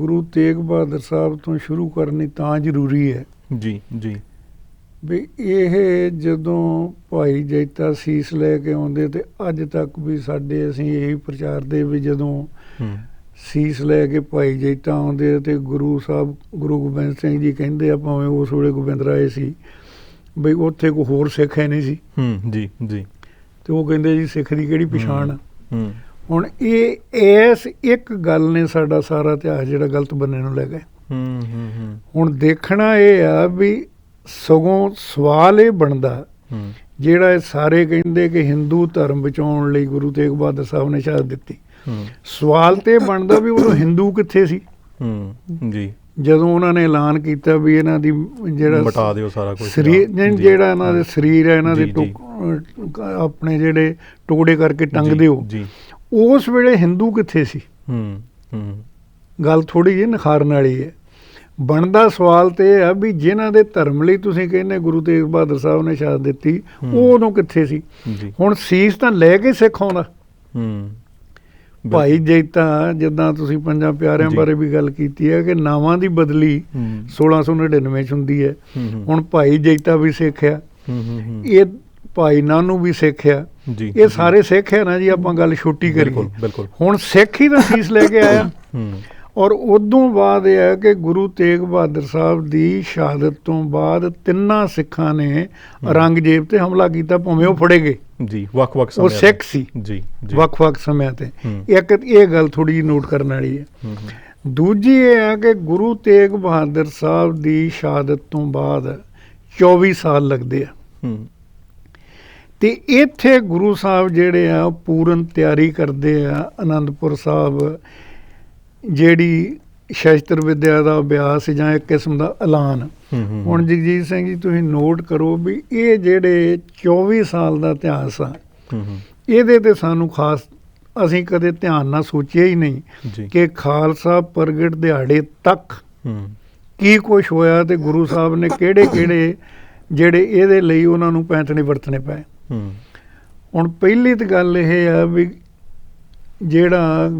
ਗੁਰੂ ਤੇਗ ਬਹਾਦਰ ਸਾਹਿਬ ਤੋਂ ਸ਼ੁਰੂ ਕਰਨੀ ਤਾਂ ਜ਼ਰੂਰੀ ਹੈ। ਜੀ ਜੀ। ਵੀ ਇਹ ਜਦੋਂ ਭਾਈ ਜੈਤਾ ਸੀਸ ਲੈ ਕੇ ਆਉਂਦੇ ਤੇ ਅੱਜ ਤੱਕ ਵੀ ਸਾਡੇ ਅਸੀਂ ਇਹੀ ਪ੍ਰਚਾਰ ਦੇ ਵੀ ਜਦੋਂ ਸੀਸ ਲੈ ਕੇ ਭਾਈ ਜੈਤਾ ਆਉਂਦੇ ਤੇ ਗੁਰੂ ਸਾਹਿਬ ਗੁਰੂ ਗੋਬਿੰਦ ਸਿੰਘ ਜੀ ਕਹਿੰਦੇ ਆ ਭਾਵੇਂ ਉਸ ਵੇਲੇ ਗੋਬਿੰਦ ਰਾਏ ਸੀ ਬਈ ਉੱਥੇ ਕੋਈ ਹੋਰ ਸਿੱਖ ਹੈ ਨਹੀਂ ਸੀ। ਹੂੰ ਜੀ ਜੀ। ਤੇ ਉਹ ਕਹਿੰਦੇ ਜੀ ਸਿੱਖ ਦੀ ਕਿਹੜੀ ਪਛਾਣ ਆ? ਹੂੰ। ਹੁਣ ਇਹ ਇਸ ਇੱਕ ਗੱਲ ਨੇ ਸਾਡਾ ਸਾਰਾ ਇਤਿਹਾਸ ਜਿਹੜਾ ਗਲਤ ਬੰਨੇ ਨੂੰ ਲੈ ਗਏ। ਹੂੰ ਹੂੰ ਹੂੰ। ਹੁਣ ਦੇਖਣਾ ਇਹ ਆ ਵੀ ਸਗੋਂ ਸਵਾਲ ਇਹ ਬਣਦਾ ਹੂੰ। ਜਿਹੜਾ ਇਹ ਸਾਰੇ ਕਹਿੰਦੇ ਕਿ ਹਿੰਦੂ ਧਰਮ ਬਚਾਉਣ ਲਈ ਗੁਰੂ ਤੇਗ ਬਹਾਦਰ ਸਾਹਿਬ ਨੇ ਸ਼ਹਾਦਤ ਦਿੱਤੀ। ਹੂੰ। ਸਵਾਲ ਤੇ ਬਣਦਾ ਵੀ ਉਦੋਂ ਹਿੰਦੂ ਕਿੱਥੇ ਸੀ? ਹੂੰ ਜੀ। ਜਦੋਂ ਉਹਨਾਂ ਨੇ ਐਲਾਨ ਕੀਤਾ ਵੀ ਇਹਨਾਂ ਦੀ ਜਿਹੜਾ ਮਿਟਾ ਦਿਓ ਸਾਰਾ ਕੁਝ ਸਰੀਰ ਜਿਹੜਾ ਇਹਨਾਂ ਦੇ ਸਰੀਰ ਹੈ ਇਹਨਾਂ ਦੇ ਆਪਣੇ ਜਿਹੜੇ ਟੁਕੜੇ ਕਰਕੇ ਟੰਗ ਦਿਓ ਜੀ। ਉਸ ਵੇਲੇ ਹਿੰਦੂ ਕਿੱਥੇ ਸੀ? ਹੂੰ ਹੂੰ। ਗੱਲ ਥੋੜੀ ਜਿਹੀ ਨਖਾਰਨ ਵਾਲੀ ਹੈ। ਬਣਦਾ ਸਵਾਲ ਤੇ ਇਹ ਆ ਵੀ ਜਿਨ੍ਹਾਂ ਦੇ ਧਰਮ ਲਈ ਤੁਸੀਂ ਕਹਿੰਦੇ ਗੁਰੂ ਤੇਗ ਬਹਾਦਰ ਸਾਹਿਬ ਨੇ ਸ਼ਹਾਦਤ ਦਿੱਤੀ। ਉਹ ਉਦੋਂ ਕਿੱਥੇ ਸੀ? ਹੁਣ ਸੀਸ ਤਾਂ ਲੈ ਕੇ ਸਿੱਖ ਆਉਂਦਾ। ਹੂੰ। ਭਾਈ ਜੈਤਾ ਜਿੱਦਾਂ ਤੁਸੀਂ ਪੰਜਾਂ ਪਿਆਰਿਆਂ। ਬਾਰੇ ਵੀ ਗੱਲ ਕੀਤੀ ਹੈ ਕਿ ਨਾਵਾਂ ਦੀ ਬਦਲੀ ਹੂੰ। 1699 ਚ ਹੁੰਦੀ ਹੈ। ਹੁਣ ਭਾਈ ਜੈਤਾ ਵੀ ਸਿੱਖਿਆ ਹੂੰ ਹੂੰ ਹੂੰ। ਇਹ ਭਾਈ ਨਾਨੂ ਵੀ ਸਿੱਖਿਆ ਜੀ। ਇਹ ਸਾਰੇ ਸਿੱਖ ਹੈ ਨਾ ਜੀ ਆਪਾਂ ਗੱਲ ਛੋਟੀ ਕਰੀਏ। ਬਿਲਕੁਲ ਹੁਣ ਸਿੱਖ ਹੀ ਤਾਂ ਸੀਸ ਲੈ ਕੇ ਆਇਆ। ਔਰ ਉਦੋਂ ਬਾਅਦ ਇਹ ਹੈ ਕਿ ਗੁਰੂ ਤੇਗ ਬਹਾਦਰ ਸਾਹਿਬ ਦੀ ਸ਼ਹਾਦਤ ਤੋਂ ਬਾਅਦ ਤਿੰਨਾਂ ਸਿੱਖਾਂ ਨੇ ਔਰੰਗਜ਼ੇਬ ਤੇ ਹਮਲਾ ਕੀਤਾ ਭਾਵੇਂ ਉਹ ਫੜੇ ਗਏ। ਜੀ ਵੱਖ ਵੱਖ ਉਹ ਸਮਿਆਂ ਸਿੱਖ ਸੀ। ਜੀ ਜੀ। ਵੱਖ-ਵੱਖ ਸਮਿਆਂ ਤੇ। ਇੱਕ ਇਹ ਗੱਲ ਥੋੜੀ ਨੋਟ ਕਰਨ ਵਾਲੀ ਹੂੰ। ਦੂਜੀ ਇਹ ਹੈ ਕਿ ਗੁਰੂ ਤੇਗ ਬਹਾਦਰ ਸਾਹਿਬ ਦੀ ਸ਼ਹਾਦਤ ਤੋਂ ਬਾਅਦ 24 ਸਾਲ ਲੱਗਦੇ ਆ। ਹੂੰ। ਤੇ ਇੱਥੇ ਗੁਰੂ ਸਾਹਿਬ ਜਿਹੜੇ ਆ ਪੂਰਨ ਤਿਆਰੀ ਕਰਦੇ ਆ ਆਨੰਦਪੁਰ ਸਾਹਿਬ ਜਿਹੜੀ ਸ਼ਸਤਰ ਵਿਦਿਆ ਦਾ ਅਭਿਆਸ ਜਾਂ ਇੱਕ ਕਿਸਮ ਦਾ ਐਲਾਨ। ਹੁਣ ਜਗਜੀਤ ਸਿੰਘ ਜੀ ਤੁਸੀਂ ਨੋਟ ਕਰੋ ਵੀ ਇਹ ਜਿਹੜੇ 24 ਸਾਲ ਦਾ ਇਤਿਹਾਸ ਆ ਇਹਦੇ ਤੇ ਸਾਨੂੰ ਖਾਸ ਅਸੀਂ ਕਦੇ ਧਿਆਨ ਨਾਲ ਸੋਚਿਆ ਹੀ ਨਹੀਂ ਕਿ ਖਾਲਸਾ ਪ੍ਰਗਟ ਦਿਹਾੜੇ ਤੱਕ ਕੀ ਕੁਝ ਹੋਇਆ ਤੇ ਗੁਰੂ ਸਾਹਿਬ ਨੇ ਕਿਹੜੇ ਕਿਹੜੇ ਜਿਹੜੇ ਇਹਦੇ ਲਈ ਉਹਨਾਂ ਨੂੰ ਪੈਂਤਣੇ ਵਰਤਣੇ ਪਏ। ਹੂੰ। ਹੁਣ ਪਹਿਲੀ ਤਾਂ ਗੱਲ ਇਹ ਆ ਵੀ ਜਿਹੜਾ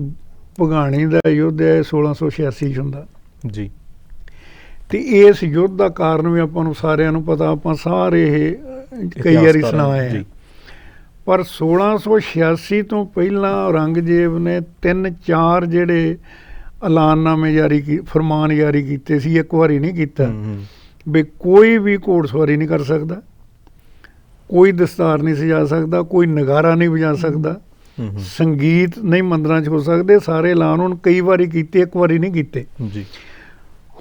ਭਗਾਣੀ ਦਾ ਯੁੱਧ ਹੈ 1686 ਚ ਹੁੰਦਾ। ਜੀ। ਤੇ ਇਸ ਯੁੱਧ ਦਾ ਕਾਰਨ ਵੀ ਆਪਾਂ ਨੂੰ ਸਾਰਿਆਂ ਨੂੰ ਪਤਾ ਆਪਾਂ ਸਾਰੇ ਇਹ ਕਈ ਵਾਰੀ ਇਤਿਹਾਸਕਾਰ ਸੁਣਾਏ ਆ। ਜੀ। ਪਰ 1686 ਤੋਂ ਪਹਿਲਾਂ ਔਰੰਗਜ਼ੇਬ ਨੇ ਤਿੰਨ ਚਾਰ ਜਿਹੜੇ ਐਲਾਨਨਾਮੇ ਜਾਰੀ ਕੀ ਫਰਮਾਨ ਜਾਰੀ ਕੀਤੇ ਸੀ ਇੱਕ ਵਾਰੀ ਨਹੀਂ ਕੀਤਾ ਹੂੰ ਹੂੰ। ਵੀ ਕੋਈ ਵੀ ਘੋੜਸਵਾਰੀ ਨਹੀਂ ਕਰ ਸਕਦਾ। ਕੋਈ ਦਸਤਾਰ ਨਹੀਂ ਸਜਾ ਸਕਦਾ ਕੋਈ ਨਗਾਰਾ ਨਹੀਂ ਵਜਾ ਸਕਦਾ। ਸੰਗੀਤ ਨਹੀਂ ਮੰਦਰਾਂ 'ਚ ਹੋ ਸਕਦੇ ਸਾਰੇ ਐਲਾਨ ਹੁਣ ਕਈ ਵਾਰੀ ਕੀਤੇ ਇੱਕ ਵਾਰੀ ਨਹੀਂ ਕੀਤੇ। ਜੀ।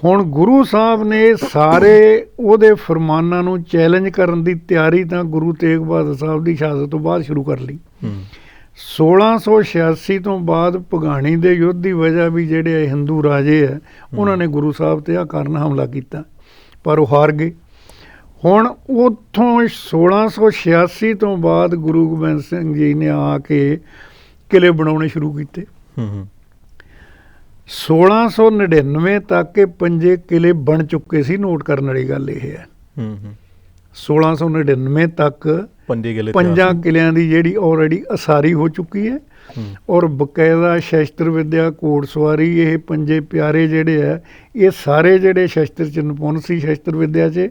ਹੁਣ ਗੁਰੂ ਸਾਹਿਬ ਨੇ ਸਾਰੇ ਉਹਦੇ ਫਰਮਾਨਾਂ ਨੂੰ ਚੈਲੰਜ ਕਰਨ ਦੀ ਤਿਆਰੀ ਤਾਂ ਗੁਰੂ ਤੇਗ ਬਹਾਦਰ ਸਾਹਿਬ ਦੀ ਸ਼ਹਾਦਤ ਤੋਂ ਬਾਅਦ ਸ਼ੁਰੂ ਕਰ ਲਈ। ਹੂੰ। 1686 ਤੋਂ ਬਾਅਦ ਭਗਾਣੀ ਦੇ ਯੁੱਧ ਦੀ ਵਜ੍ਹਾ ਵੀ ਜਿਹੜੇ ਹਿੰਦੂ ਰਾਜੇ ਆ ਉਹਨਾਂ ਨੇ ਗੁਰੂ ਸਾਹਿਬ ਤੇ ਆ ਕਰਨ ਹਮਲਾ ਕੀਤਾ। ਪਰ ਉਹ ਹਾਰ ਗਏ। ਹੁਣ ਉੱਥੋਂ 1686 ਤੋਂ ਬਾਅਦ ਗੁਰੂ ਗੋਬਿੰਦ ਸਿੰਘ ਜੀ ਨੇ ਆ ਕੇ ਕਿਲੇ ਬਣਾਉਣੇ ਸ਼ੁਰੂ ਕੀਤੇ। ਹੂੰ ਹੂੰ। 1699 ਤੱਕ ਇਹ ਪੰਜੇ ਕਿਲੇ ਬਣ ਚੁੱਕੇ ਸੀ ਨੋਟ ਕਰਨ ਵਾਲੀ ਗੱਲ ਇਹ ਹੈ। ਹੂੰ ਹੂੰ। 1699 ਤੱਕ ਪੰਜੇ ਗਲੇ ਪੰਜਾਂ ਕਿਲਿਆਂ ਦੀ ਜਿਹੜੀ ਆਲਰੇਡੀ ਅਸਾਰੀ ਹੋ ਚੁੱਕੀ ਹੈ। ਔਰ ਬਕਾਇਦਾ ਸ਼ਸਤਰ ਵਿਦਿਆ ਘੋੜਸਵਾਰੀ ਇਹ ਪੰਜੇ ਪਿਆਰੇ ਜਿਹੜੇ ਆ ਇਹ ਸਾਰੇ ਜਿਹੜੇ ਸ਼ਸਤਰ ਚ ਨਿਪੁੰਨ ਸੀ ਸ਼ਸਤਰ ਵਿਦਿਆ 'ਚ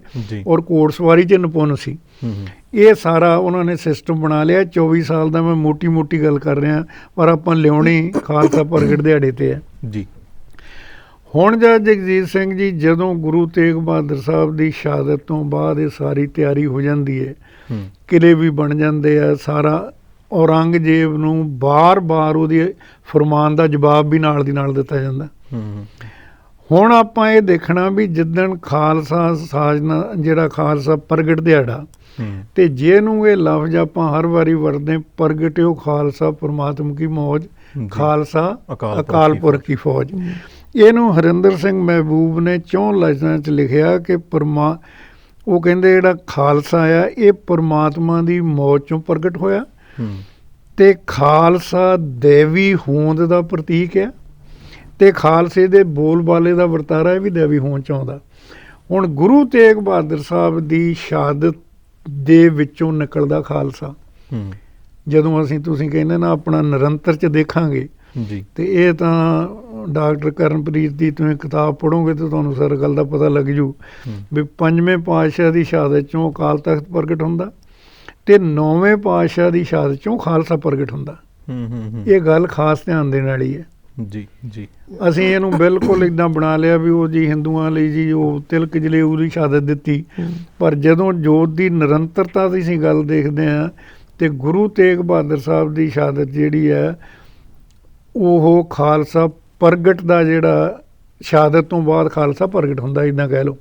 ਔਰ ਘੋੜਸਵਾਰੀ 'ਚ ਨਿਪੁੰਨ ਸੀ। ਇਹ ਸਾਰਾ ਉਹਨਾਂ ਨੇ ਸਿਸਟਮ ਬਣਾ ਲਿਆ। 24 ਸਾਲ ਦਾ ਮੈਂ ਮੋਟੀ-ਮੋਟੀ ਗੱਲ ਕਰ ਰਿਹਾ ਪਰ ਆਪਾਂ ਲਿਆਉਣੀ ਖਾਲਸਾ ਪ੍ਰਗਟ ਦਿਹਾੜੇ ਤੇ ਹੈ ਜੀ। ਹੁਣ ਜਦ ਜਗਜੀਤ ਸਿੰਘ ਜੀ ਜਦੋਂ ਗੁਰੂ ਤੇਗ ਬਹਾਦਰ ਸਾਹਿਬ ਦੀ ਸ਼ਹਾਦਤ ਤੋਂ ਬਾਅਦ ਇਹ ਸਾਰੀ ਤਿਆਰੀ ਹੋ ਜਾਂਦੀ ਹੈ ਕਿਲੇ ਵੀ ਬਣ ਜਾਂਦੇ ਆ ਸਾਰਾ ਔਰੰਗਜ਼ੇਬ ਨੂੰ ਬਾਰ-ਬਾਰ ਉਹਦੀ ਫਰਮਾਨ ਦਾ ਜਵਾਬ ਵੀ ਨਾਲ ਦੀ ਨਾਲ ਦਿੱਤਾ ਜਾਂਦਾ। ਹੁਣ ਆਪਾਂ ਇਹ ਦੇਖਣਾ ਵੀ ਜਿੱਦਣ ਖਾਲਸਾ ਸਾਜਨਾ ਜਿਹੜਾ ਖਾਲਸਾ ਪ੍ਰਗਟ ਦਿਹਾੜਾ ਤੇ ਜਿਹਨੂੰ ਇਹ ਲਫ਼ਜ਼ ਆਪਾਂ ਹਰ ਵਾਰੀ ਵਰਤਦੇ ਪ੍ਰਗਟਿਓ ਖਾਲਸਾ ਪ੍ਰਮਾਤਮ ਕੀ ਮੌਜ। ਖਾਲਸਾ ਅਕਾਲ ਪੁਰਖ ਕੀ ਫੌਜ। ਇਹਨੂੰ ਹਰਿੰਦਰ ਸਿੰਘ ਮਹਿਬੂਬ ਨੇ ਚੌਂ ਲਫ਼ਜ਼ਾਂ 'ਚ ਲਿਖਿਆ ਕਿ ਪਰਮਾ ਉਹ ਕਹਿੰਦੇ ਜਿਹੜਾ ਖਾਲਸਾ ਆ ਇਹ ਪਰਮਾਤਮਾ ਦੀ ਮੌਜ ਚੋਂ ਪ੍ਰਗਟ ਹੋਇਆ। ਤੇ ਖਾਲਸਾ ਦੇਵੀ ਹੋਂਦ ਦਾ ਪ੍ਰਤੀਕ ਹੈ ਤੇ ਖਾਲਸੇ ਦੇ ਬੋਲ ਬਾਲੇ ਦਾ ਵਰਤਾਰਾ ਇਹ ਵੀ ਦੇਵੀ ਹੋਂਦ ਚ ਆਉਂਦਾ। ਹੁਣ ਗੁਰੂ ਤੇਗ ਬਹਾਦਰ ਸਾਹਿਬ ਦੀ ਸ਼ਹਾਦਤ ਦੇ ਵਿੱਚੋਂ ਨਿਕਲਦਾ ਖਾਲਸਾ। ਜਦੋਂ ਅਸੀਂ ਤੁਸੀਂ ਕਹਿੰਦੇ ਨਾ ਆਪਣਾ ਨਿਰੰਤਰ ਚ ਦੇਖਾਂਗੇ ਜੀ। ਤੇ ਇਹ ਤਾਂ ਡਾਕਟਰ ਕਰਨਪ੍ਰੀਤ ਦੀ ਤੁਸੀਂ ਕਿਤਾਬ ਪੜ੍ਹੋਗੇ ਤਾਂ ਤੁਹਾਨੂੰ ਸਾਰੀ ਗੱਲ ਦਾ ਪਤਾ ਲੱਗ ਜੂ ਵੀ ਪੰਜਵੇਂ ਪਾਤਸ਼ਾਹ ਦੀ ਸ਼ਹਾਦਤ ਚੋਂ ਅਕਾਲ ਤਖਤ ਪ੍ਰਗਟ ਹੁੰਦਾ ਤੇ ਨੌਵੇਂ ਪਾਤਸ਼ਾਹ ਦੀ ਸ਼ਹਾਦਤ ਚੋਂ ਖਾਲਸਾ ਪ੍ਰਗਟ ਹੁੰਦਾ। ਹੂੰ ਹੂੰ ਇਹ ਗੱਲ ਖਾਸ ਧਿਆਨ ਦੇਣ ਵਾਲੀ ਹੈ। ਜੀ ਜੀ। ਅਸੀਂ ਇਹਨੂੰ ਬਿਲਕੁਲ ਇਦਾਂ ਬਣਾ ਲਿਆ ਵੀ ਉਹ ਜੀ ਹਿੰਦੂਆਂ ਲਈ ਜੀ ਉਹ ਤਿਲਕ ਜਲੇਊ ਦੀ ਸ਼ਹਾਦਤ ਦਿੱਤੀ। ਪਰ ਜਦੋਂ ਜੋਤ ਦੀ ਨਿਰੰਤਰਤਾ ਦੀ ਅਸੀਂ ਗੱਲ ਦੇਖਦੇ ਹਾਂ ਤੇ ਗੁਰੂ ਤੇਗ ਬਹਾਦਰ ਸਾਹਿਬ ਦੀ ਸ਼ਹਾਦਤ ਜਿਹੜੀ ਹੈ ਉਹ ਖਾਲਸਾ ਪ੍ਰਗਟ ਦਾ ਜਿਹੜਾ ਸ਼ਹਾਦਤ ਤੋਂ ਬਾਅਦ ਖਾਲਸਾ ਪ੍ਰਗਟ ਹੁੰਦਾ ਇੱਦਾਂ ਕਹਿ ਲਓ।